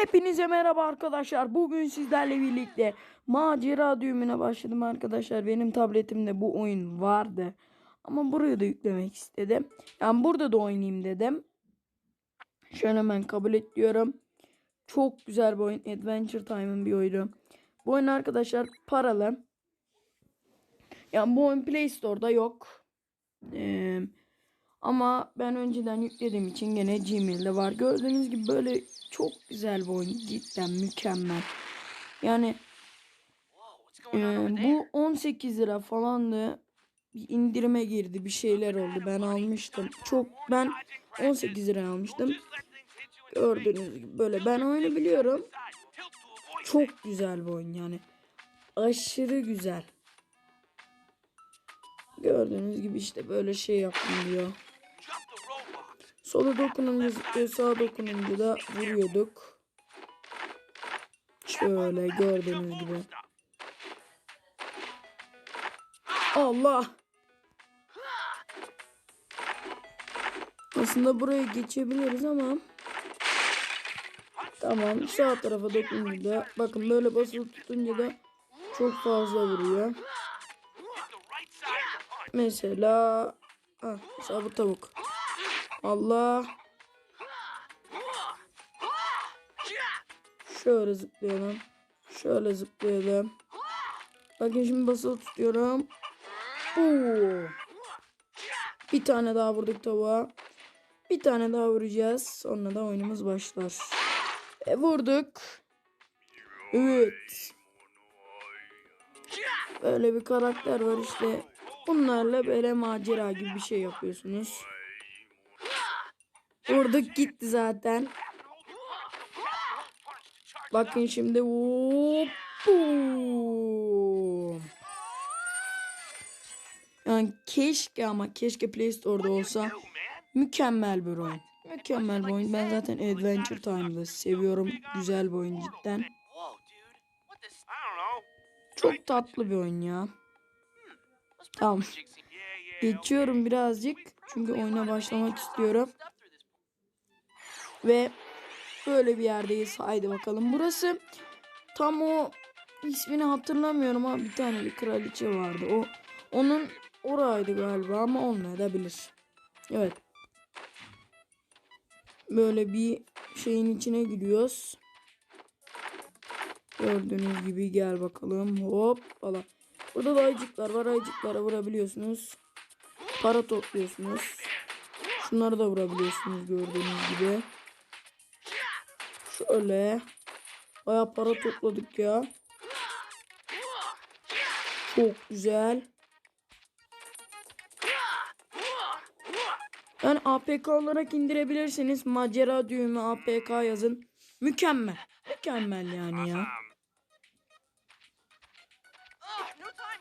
Hepinize merhaba arkadaşlar. Bugün sizlerle birlikte macera düğümüne başladım arkadaşlar. Benim tabletimde bu oyun vardı. Ama buraya da yüklemek istedim. Yani burada da oynayayım dedim. Şöyle hemen kabul et. Çok güzel bir oyun. Adventure Time'ın bir oyunu. Bu oyun arkadaşlar paralı. Yani bu oyun Play Store'da yok. Ee, ama ben önceden yüklediğim için gene Gmail'de var. Gördüğünüz gibi böyle çok güzel bir oyun. Cidden mükemmel. Yani e, bu 18 lira falandı. Bir indirime girdi. Bir şeyler oldu. Ben almıştım. Çok ben 18 lira almıştım. Gördüğünüz gibi böyle ben oyunu biliyorum. Çok güzel bir oyun yani. Aşırı güzel. Gördüğünüz gibi işte böyle şey yaptım diyor. Sola dokununca zıplıyor, sağa dokununca da vuruyorduk. Şöyle gördüğünüz gibi. Allah! Aslında buraya geçebiliriz ama Tamam sağ tarafa dokununca bakın böyle basılı tutunca da çok fazla vuruyor. Mesela ah, bu tavuk. Allah. Şöyle zıplayalım. Şöyle zıplayalım. Bakın şimdi basılı tutuyorum. Oo. Bir tane daha vurduk tavuğa. Bir tane daha vuracağız. Sonra da oyunumuz başlar. E, vurduk. Evet. Böyle bir karakter var işte. Bunlarla böyle macera gibi bir şey yapıyorsunuz. Vurduk gitti zaten. Bakın şimdi hop. Yani keşke ama keşke Play Store'da olsa mükemmel bir oyun. Mükemmel bir oyun. Ben zaten Adventure Time'da seviyorum. Güzel bir oyun cidden. Çok tatlı bir oyun ya. Tamam. Geçiyorum birazcık. Çünkü oyuna başlamak istiyorum. Ve böyle bir yerdeyiz. Haydi bakalım. Burası tam o ismini hatırlamıyorum ama bir tane bir kraliçe vardı. O onun oraydı galiba ama olmayabilir. Evet. Böyle bir şeyin içine giriyoruz. Gördüğünüz gibi gel bakalım. Hop falan. Burada da ayıcıklar var. Ayıcıklara vurabiliyorsunuz. Para topluyorsunuz. Şunları da vurabiliyorsunuz gördüğünüz gibi. Şöyle. Baya para topladık ya. Çok güzel. Yani APK olarak indirebilirsiniz. Macera düğümü APK yazın. Mükemmel. Mükemmel yani ya.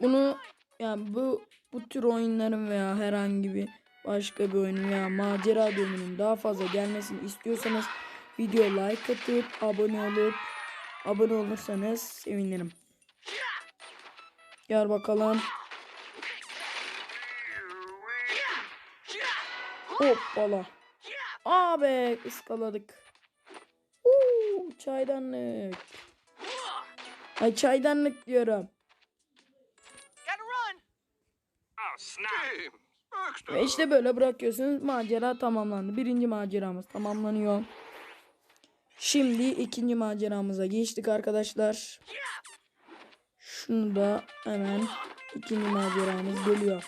Bunu yani bu bu tür oyunların veya herhangi bir başka bir oyunun veya macera düğümünün daha fazla gelmesini istiyorsanız video like atıp abone olup abone olursanız sevinirim. Gel bakalım. Hoppala. Abi ıskaladık. Uuu çaydanlık. Ay çaydanlık diyorum. Ve işte böyle bırakıyorsunuz. Macera tamamlandı. Birinci maceramız tamamlanıyor. Şimdi ikinci maceramıza geçtik arkadaşlar. Şunu da hemen ikinci maceramız geliyor.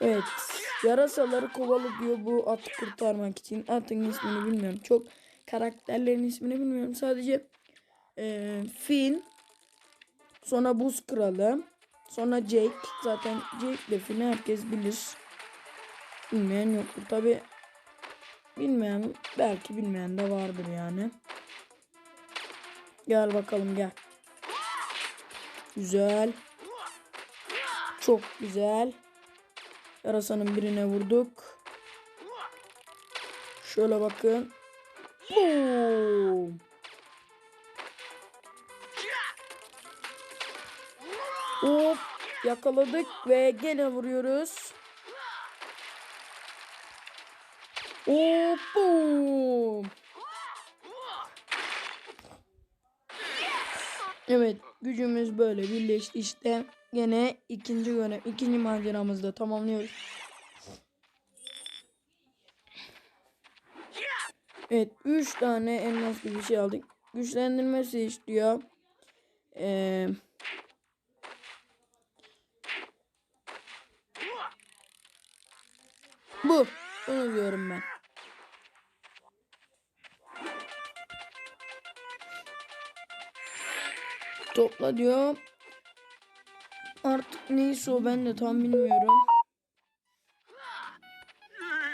Evet. Yarasaları kovalıyor bu atı kurtarmak için. Atın ismini bilmiyorum. Çok karakterlerin ismini bilmiyorum. Sadece e, Finn. Sonra Buz Kralı. Sonra Jake. Zaten Jake ile Finn'i herkes bilir. Bilmeyen yoktur. Tabi bilmeyen belki bilmeyen de vardır yani. Gel bakalım gel. Güzel. Çok güzel. Yarasanın birine vurduk. Şöyle bakın. Boom. Hop yakaladık ve gene vuruyoruz. Opa! Evet gücümüz böyle birleşti işte gene ikinci görev ikinci maceramızda tamamlıyoruz. Evet 3 tane elmas gibi bir şey aldık. Güçlendirmesi istiyor. Ee, bu. Bunu diyorum ben. Topla diyor. Artık neyse o ben de tam bilmiyorum.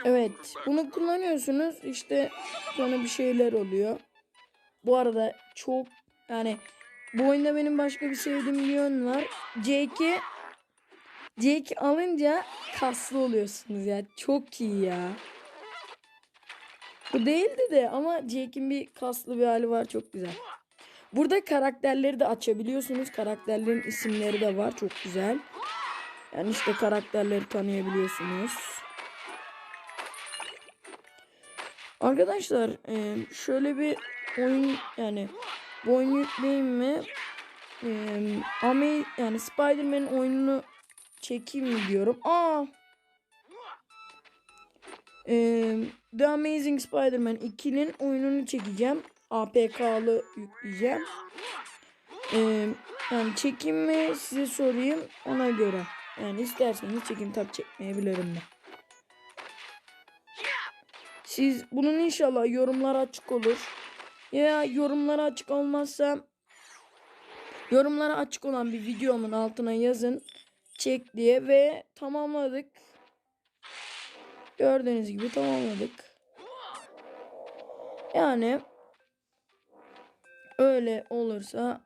Evet. Bunu kullanıyorsunuz. İşte sonra bir şeyler oluyor. Bu arada çok yani bu oyunda benim başka bir sevdiğim bir yön var. Jake'i Jake alınca kaslı oluyorsunuz ya. Çok iyi ya. Bu değildi de ama Jake'in bir kaslı bir hali var. Çok güzel. Burada karakterleri de açabiliyorsunuz. Karakterlerin isimleri de var. Çok güzel. Yani işte karakterleri tanıyabiliyorsunuz. Arkadaşlar e, şöyle bir oyun yani bu oyunu yükleyeyim mi? E, ama yani Spider-Man'in oyununu çekeyim mi diyorum. Aa! E, The Amazing Spider-Man 2'nin oyununu çekeceğim. APK'lı yükleyeceğim. Ee, yani çekeyim mi size sorayım ona göre. Yani isterseniz çekeyim tabi çekmeyebilirim de. Siz bunun inşallah yorumlar açık olur. Ya yorumlara açık olmazsa yorumlara açık olan bir videomun altına yazın. Çek diye ve tamamladık. Gördüğünüz gibi tamamladık. Yani öyle olursa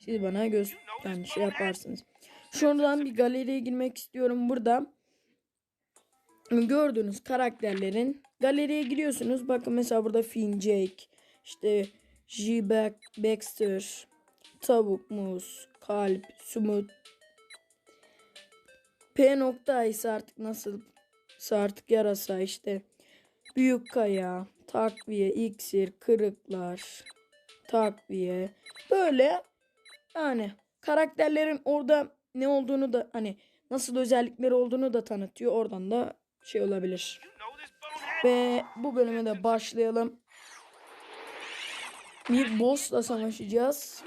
siz bana göz yani şey yaparsınız. Şuradan bir galeriye girmek istiyorum burada. Gördüğünüz karakterlerin galeriye giriyorsunuz. Bakın mesela burada Finn, Jake, işte J. Baxter, Tavuk, Muz, Kalp, Sumut, P nokta ise artık nasıl artık yarasa işte Büyük Kaya, Takviye, iksir, kırıklar, takviye. Böyle yani karakterlerin orada ne olduğunu da hani nasıl özellikleri olduğunu da tanıtıyor. Oradan da şey olabilir. Ve bu bölüme de başlayalım. Bir boss'la savaşacağız.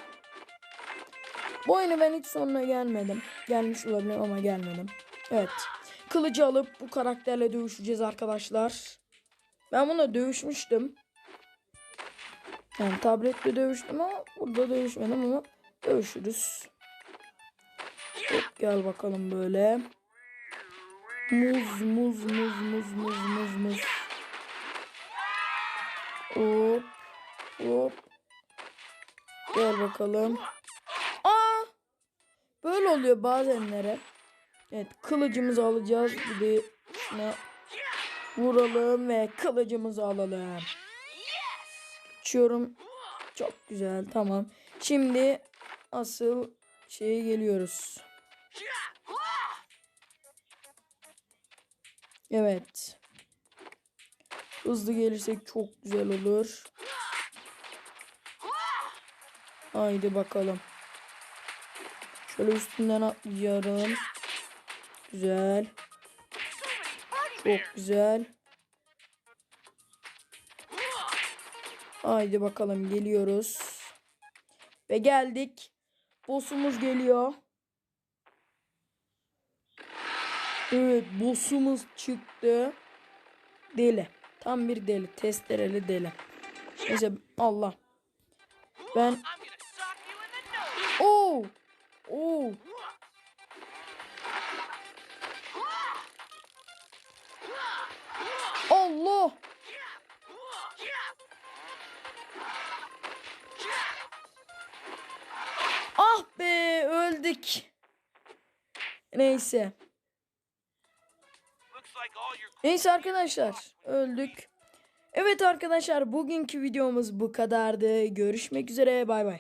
Bu oyunu ben hiç sonuna gelmedim. Gelmiş olabilirim ama gelmedim. Evet. Kılıcı alıp bu karakterle dövüşeceğiz arkadaşlar. Ben bununla dövüşmüştüm. Yani tablette dövüştüm ama burada dövüşmedim ama dövüşürüz. Hop gel bakalım böyle. Muz muz muz muz muz muz muz. Hop hop. Gel bakalım. Aa! Böyle oluyor bazenlere. Evet kılıcımızı alacağız. De şuna vuralım ve kılıcımızı alalım. Geçiyorum. Çok güzel tamam. Şimdi asıl şeye geliyoruz. Evet. Hızlı gelirsek çok güzel olur. Haydi bakalım. Şöyle üstünden atlayacağım. Güzel. Çok güzel. Haydi bakalım geliyoruz. Ve geldik. Boss'umuz geliyor. Evet boss'umuz çıktı. Deli. Tam bir deli. Testereli deli. Neyse Allah. Ben Oo! Oo! Öldük. Neyse. Neyse arkadaşlar öldük. Evet arkadaşlar bugünkü videomuz bu kadardı. Görüşmek üzere bay bay.